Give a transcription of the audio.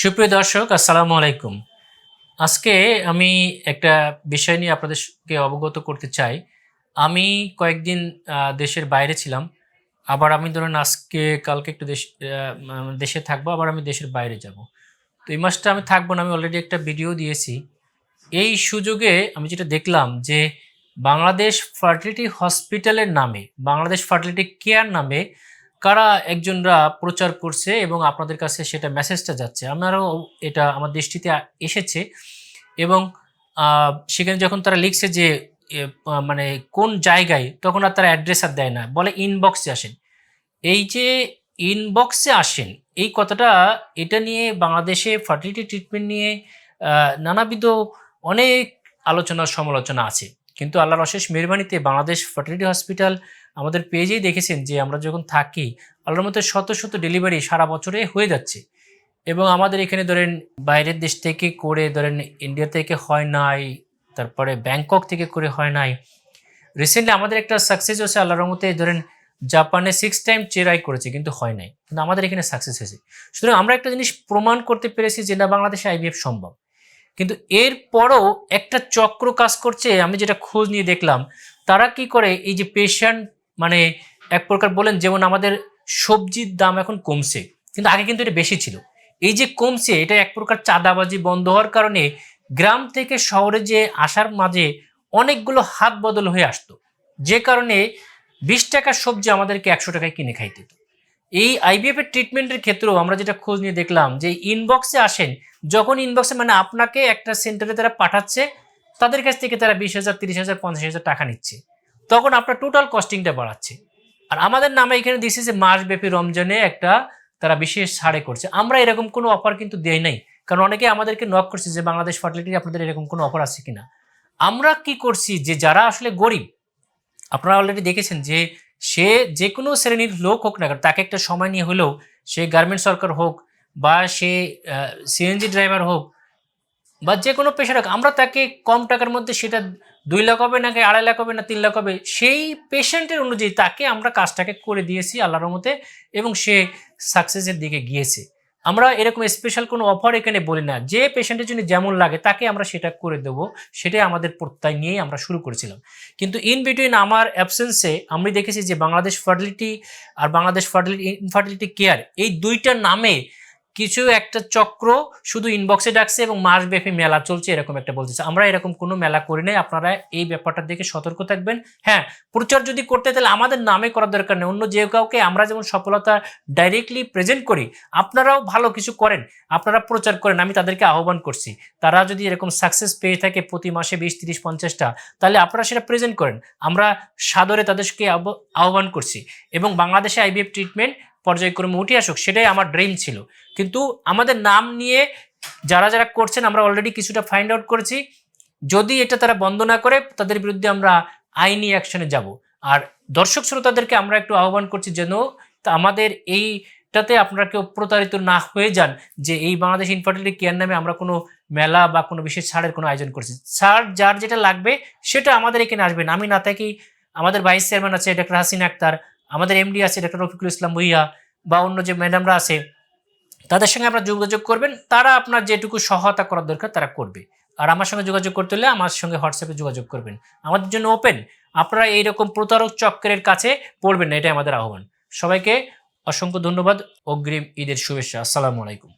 সুপ্রিয় দর্শক, আসসালামু আলাইকুম। আজকে আমি একটা বিষয় নিয়ে আপনাদেরকে অবগত করতে চাই। আমি কয়েকদিন দেশের বাইরে ছিলাম। আবার আমি ধরুন আজকে, কালকে একটু দেশ দেশে থাকব, আবার আমি দেশের বাইরে যাব। তো এই মাসটা আমি থাকব না, আমি অলরেডি একটা ভিডিও দিয়েছি। এই সুযোগে আমি যেটা দেখলাম যে, বাংলাদেশ ফার্টিলিটি হসপিটালের নামে, বাংলাদেশ ফার্টিলিটি কেয়ার নামে কারা একজনরা প্রচার করছে এবং আপনাদের কাছে সেটা মেসেজটা যাচ্ছে? আমারও এটা আমার দৃষ্টিতে এসেছে এবং সেখানে যখন তারা লিখছে যে মানে কোন জায়গায়, তখন আর তারা অ্যাড্রেস আর দেয় না। বলে ইনবক্সে আসেন। এই যে ইনবক্সে আসেন, এই কথাটা এটা নিয়ে বাংলাদেশে ফার্টিলিটি ট্রিটমেন্ট নিয়ে নানাবিধ অনেক আলোচনা সমালোচনা আছে। কিন্তু আল্লাহর অশেষ মেহরবানিতে বাংলাদেশ ফার্টিলিটি হসপিটাল আমাদের পেজেই দেখেছেন যে আমরা যখন থাকি, আল্লাহর মধ্যে শত শত ডেলিভারি সারা বছরে হয়ে যাচ্ছে। এবং আমাদের এখানে ধরেন বাইরের দেশ থেকে করে ধরেন ইন্ডিয়া থেকে হয় নাই, তারপরে ব্যাংকক থেকে করে হয় নাই। রিসেন্টলি আমাদের একটা সাকসেস হয়েছে, আল্লাহর রহমতে ধরেন জাপানে সিক্স টাইম চেরাই করেছে, কিন্তু হয় নাই। কিন্তু আমাদের এখানে সাকসেস হয়েছে। সুতরাং আমরা একটা জিনিস প্রমাণ করতে পেরেছি যে না, বাংলাদেশে আইভিএফ সম্ভব। কিন্তু এরপরও একটা চক্র কাজ করছে, আমি যেটা খোঁজ নিয়ে দেখলাম, তারা কি করে, এই যে পেশেন্ট মানে এক প্রকার বলেন যেমন আমাদের সবজির দাম এখন কমছে, কিন্তু আগে কিন্তু এটা বেশি ছিল। এই যে কমছে, এটা এক প্রকার চাঁদাবাজি বন্ধ হওয়ার কারণে গ্রাম থেকে শহরে যে আসার মাঝে অনেকগুলো হাত বদল হয়ে আসতো। যে কারণে বিশ টাকার সবজি আমাদেরকে একশো টাকায় কিনে খাইতে হতো। এই আইবিএফ এর ট্রিটমেন্টের ক্ষেত্রেও আমরা যেটা খোঁজ নিয়ে দেখলাম যে ইনবক্সে আসেন, যখন ইনবক্সে মানে আপনাকে একটা সেন্টারে তারা পাঠাচ্ছে, তাদের কাছ থেকে তারা বিশ হাজার, তিরিশ হাজার, পঞ্চাশ হাজার টাকা নিচ্ছে। তখন আপনার টোটাল কস্টিংটা বাড়াচ্ছে। আর আমাদের নামে এখানে দিছে যে মাসব্যাপী রমজানে একটা তারা বিশেষ ছাড়ে করছে। আমরা এরকম কোনো অফার কিন্তু দেয় নাই। কারণ অনেকে আমাদেরকে নক করছে যে বাংলাদেশ ফার্টিলিটি আপনাদের এরকম কোনো অফার আছে কিনা। আমরা কি করছি যে যারা আসলে গরিব, আপনারা অলরেডি দেখেছেন যে সে যে কোনো শ্রেণির লোক হোক না কেন, তাকে একটা সময় নিয়ে হলেও সে গার্মেন্টস ওয়ার্কার হোক বা সে সিএনজি ড্রাইভার হোক বা যে কোনো পেশার হোক, আমরা তাকে কম টাকার মধ্যে সেটা দুই লাখ হবে নাকি আড়াই লাখ হবে না, তিন লাখ হবে, সেই পেশেন্টের অনুযায়ী তাকে আমরা কাজটাকে করে দিয়েছি আল্লাহর মতে এবং সে সাকসেসের দিকে গিয়েছে। আমরা এরকম স্পেশাল কোনো অফার এখানে বলি না, যে পেশেন্টের জন্য যেমন লাগে তাকে আমরা সেটা করে দেব, সেটাই আমাদের প্রত্যয় নিয়েই আমরা শুরু করেছিলাম। কিন্তু ইন বিটুইন আমার অ্যাবসেন্সে আমি দেখেছি যে বাংলাদেশ ফার্টিলিটি আর বাংলাদেশ ফার্টিলিটি ইনফার্টিলিটি কেয়ার এই দুইটা নামে কিছু একটা চক্র শুধু ইনবক্সে ডাকছে এবং মাসব্যাপী মেলা চলছে, এরকম একটা বলতেছে আমরা এরকম কোনো মেলা করি নাই, আপনারা এই ব্যাপারটা দেখে সতর্ক থাকবেন। হ্যাঁ প্রচার যদি করতে তাহলে আমাদের নামে করার দরকার নেই, অন্য যে কাউকে আমরা যেমন সফলতা ডাইরেক্টলি প্রেজেন্ট করি, আপনারাও ভালো কিছু করেন, আপনারা প্রচার করেন, আমি তাদেরকে আহ্বান করছি। তারা যদি এরকম সাকসেস পেয়ে থাকে প্রতি মাসে বিশ, তিরিশ, পঞ্চাশটা, তাহলে আপনারা সেটা প্রেজেন্ট করেন। আমরা সাদরে তাদেরকে আহ্বান করছি। এবং বাংলাদেশে আইবিএফ ট্রিটমেন্ট পর্যায়ক্রমে উঠে আসুক, সেটাই আমার ড্রিম ছিল। কিন্তু আমাদের নাম নিয়ে যারা যারা করছেন, আমরা অলরেডি কিছুটা ফাইন্ড আউট করেছি। যদি এটা তারা বন্ধ না করে, তাদের বিরুদ্ধে আমরা আইনি অ্যাকশনে যাব। আর দর্শক শ্রোতাদেরকে আমরা একটু আহ্বান করছি যেন আমাদের এইটাতে আপনারা কেউ প্রতারিত না হয়ে যান যে এই বাংলাদেশ ইনফার্টিলিটি কেয়ার নামে আমরা কোনো মেলা বা কোনো বিশেষ ছাড়ের কোনো আয়োজন করছি। ছাড় যার যেটা লাগবে, সেটা আমাদের এখানে আসবে না। আমি না থাকি, আমাদের ভাইস চেয়ারম্যান আছে ডক্টর হাসিন আক্তার আমাদের এমডি আছে ডক্টর রফিকুল ইসলাম ভুইয়া বা অন্য যে ম্যাডামরা আছে, তাদের সঙ্গে আপনারা যোগাযোগ করবেন। তারা আপনার যেটুকু সহায়তা করার দরকার তারা করবে। আর আমার সঙ্গে যোগাযোগ করতে হলে আমার সঙ্গে হোয়াটসঅ্যাপে যোগাযোগ করবেন। আমাদের জন্য ওপেন আপনারা এইরকম প্রতারক চক্রের কাছে পড়বেন না, এটাই আমাদের আহ্বান। সবাইকে অসংখ্য ধন্যবাদ। অগ্রিম ঈদের শুভেচ্ছা। আসসালামু আলাইকুম।